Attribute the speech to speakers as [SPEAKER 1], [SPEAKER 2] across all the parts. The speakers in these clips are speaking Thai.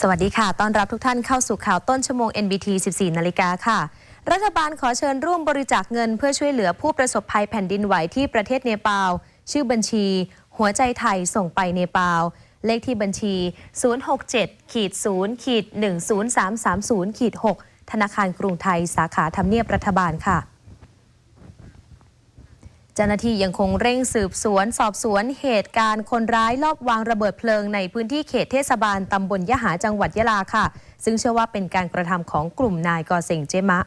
[SPEAKER 1] สวัสดีค่ะ ต้อนรับทุกท่านเข้าสู่ข่าวต้นชั่วโมง NBT 14 นาฬิกาค่ะ รัฐบาลขอเชิญร่วมบริจาคเงินเพื่อช่วยเหลือผู้ประสบภัยแผ่นดินไหวที่ประเทศเนปาล ชื่อบัญชี หัวใจไทยส่งไปเนปาล เลขที่บัญชี 067ขีด0ขีด10330ขีด6ธนาคารกรุงไทยสาขาทำเนียบรัฐบาลค่ะ เจ้าหน้าที่ยังคงเร่งสืบสวน สอบสวนเหตุการณ์คนร้ายลอบวางระเบิดเพลิงในพื้นที่เขตเทศบาลตำบลยะหาจังหวัดยะลาค่ะ ซึ่งเชื่อว่าเป็นการกระทำของกลุ่มนายกอเซงเจมะ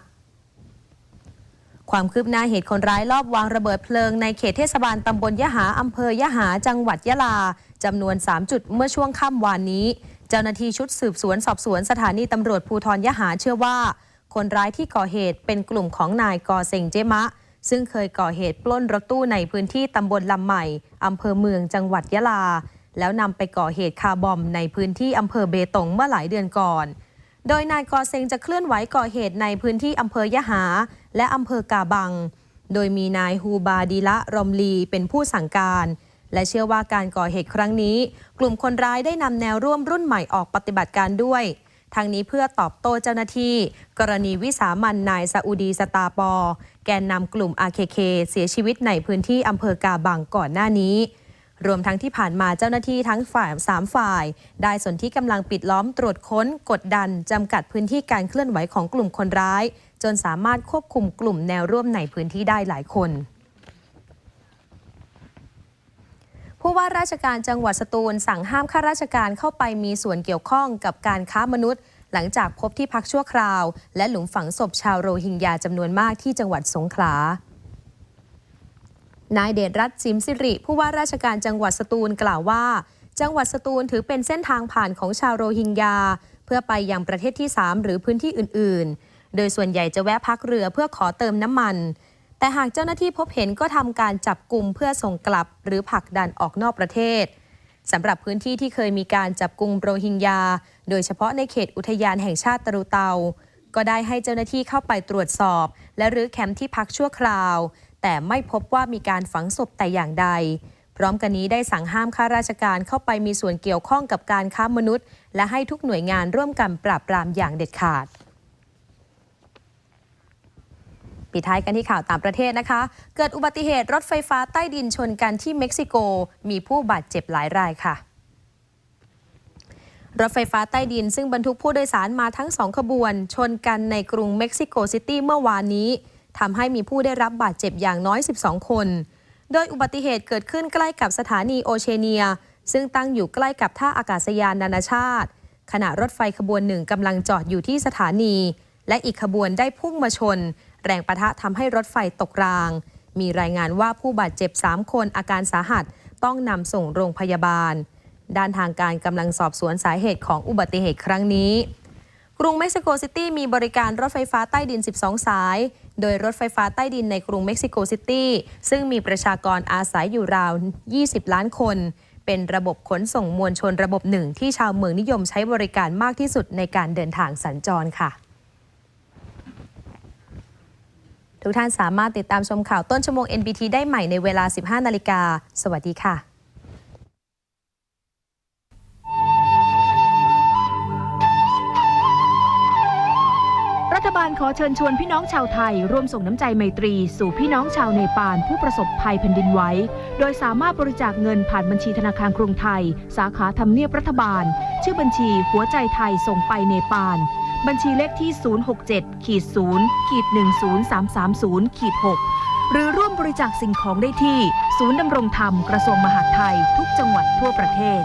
[SPEAKER 1] ความคืบหน้าเหตุคนร้ายลอบวางระเบิดเพลิงในเขตเทศบาลตำบลยะหาอำเภอยะหาจังหวัดยะลาจำนวน 3 จุดเมื่อช่วงค่ำวานนี้ เจ้าหน้าที่ชุดสืบสวนสอบสวนสถานีตำรวจภูธรยะหาเชื่อว่า คนร้ายที่ก่อเหตุเป็นกลุ่มของนายกอเซงเจมะ ซึ่งเคยก่อเหตุปล้นรถตู้ในพื้นที่ตำบลลำใหม่อำเภอเมืองจังหวัดยะลา แล้วนำไปก่อเหตุคาร์บอมในพื้นที่อำเภอเบตงเมื่อหลายเดือนก่อน โดยนายกอเซงจะเคลื่อนไหวก่อเหตุในพื้นที่อำเภอยะหา และอำเภอกาบัง โดยมีนายฮูบาดีละรอมลีเป็นผู้สั่งการ และเชื่อว่าการก่อเหตุครั้งนี้ กลุ่มคนร้ายได้นำแนวร่วมรุ่นใหม่ออกปฏิบัติการด้วย ทางนี้เพื่อตอบโต้เจ้าหน้าที่ กรณีวิสามันนายซาอุดีสตาปอ แกนนำกลุ่ม RKK เสียชีวิตในพื้นที่อำเภอกาบังก่อนหน้านี้ รวมทั้งที่ผ่านมาเจ้าหน้าที่ทั้งฝ่ายสามฝ่าย ได้สนที่กำลังปิดล้อมตรวจค้น กดดันจำกัดพื้นที่การเคลื่อนไหวของกลุ่มคนร้าย จนสามารถควบคุมกลุ่มแนวร่วมในพื้นที่ได้หลายคน ผู้ว่าราชการจังหวัดสตูล สั่งห้ามข้าราชการเข้าไปมีส่วนเกี่ยวข้องกับการค้ามนุษย์ หลังจากพบที่พักชั่วคราว และหลุมฝังศพชาวโรฮิงญาจำนวนมากที่จังหวัดสงขลานายเดชรัตน์สิมสิริ ผู้ว่าราชการจังหวัดสตูลกล่าวว่า จังหวัดสตูลถือเป็นเส้นทางผ่านของชาวโรฮิงญา เพื่อไปยังประเทศที่ 3 หรือพื้นที่อื่น ๆ โดยส่วนใหญ่จะแวะพักเรือเพื่อขอเติมน้ำมัน แต่หากเจ้าหน้าที่พบเห็นก็ทำการจับกลุ่มเพื่อส่งกลับ หรือผลักดันออกนอกประเทศสำหรับพื้นที่ที่เคยมีการจับกลุ่มโรฮิงญา โดยเฉพาะในเขตอุทยานแห่งชาติตะรุเตา ก็ได้ให้เจ้าหน้าที่เข้าไปตรวจสอบ และรื้อแคมป์ที่พักชั่วคราว แต่ไม่พบว่ามีการฝังศพแต่อย่างใด พร้อมกันนี้ได้สั่งห้ามข้าราชการเข้าไปมีส่วนเกี่ยวข้องกับการค้ามนุษย์ และให้ทุกหน่วยงานร่วมกันปราบปรามอย่างเด็ดขาด ปิดท้ายกันที่ข่าวต่างประเทศนะคะ เกิดอุบัติเหตุรถไฟฟ้าใต้ดินชนกันที่เม็กซิโก มีผู้บาดเจ็บหลายรายค่ะ รถไฟฟ้าใต้ดินซึ่งบรรทุกผู้โดยสารมาทั้งสองขบวน ชนกันในกรุงเม็กซิโกซิตี้เมื่อวานนี้ทำให้มีผู้ได้รับบาดเจ็บอย่างน้อย 12 คน โดยอุบัติเหตุเกิดขึ้นใกล้กับสถานีโอเชเนีย ซึ่งตั้งอยู่ใกล้กับท่าอากาศยานนานาชาติ ขณะรถไฟขบวนหนึ่งกำลังจอดอยู่ที่สถานี และอีกขบวนได้พุ่งมาชนแรงประทะทำให้รถไฟตกราง มีรายงานว่าผู้บาดเจ็บ 3 คนอาการสาหัสต้องนำส่งโรงพยาบาล ด้านทางการกำลังสอบสวนสาเหตุของอุบัติเหตุครั้งนี้ กรุงเม็กซิโกซิตี้มีบริการรถไฟฟ้าใต้ดิน 12 สาย โดยรถไฟฟ้าใต้ดินในกรุงเม็กซิโกซิตี้ซึ่งมีประชากรอาศัยอยู่ราว 20 ล้านคน เป็นระบบขนส่งมวลชนระบบหนึ่งที่ชาวเมืองนิยมใช้บริการมากที่สุดในการเดินทางสัญจรค่ะ ทุกท่านสามารถติดตามชมข่าวต้นชั่วโมง NBT ได้ใหม่ในเวลา 15 นาฬิกา สวัสดีค่ะ
[SPEAKER 2] รัฐบาลขอเชิญชวนพี่น้องชาวไทย ร่วมส่งน้ำใจไมตรี สู่พี่น้องชาวเนปาลผู้ประสบภัยแผ่นดินไหวโดยสามารถบริจาคเงินผ่านบัญชีธนาคารกรุงไทย สาขาทำเนียบรัฐบาล ชื่อบัญชีหัวใจไทยส่งไปเนปาล บัญชีเลขที่ 067ขีด0ขีด10330ขีด6หรือร่วมบริจาคสิ่งของได้ที่ ศูนย์ดำรงธรรมกระทรวงมหาดไทย ทุกจังหวัดทั่วประเทศ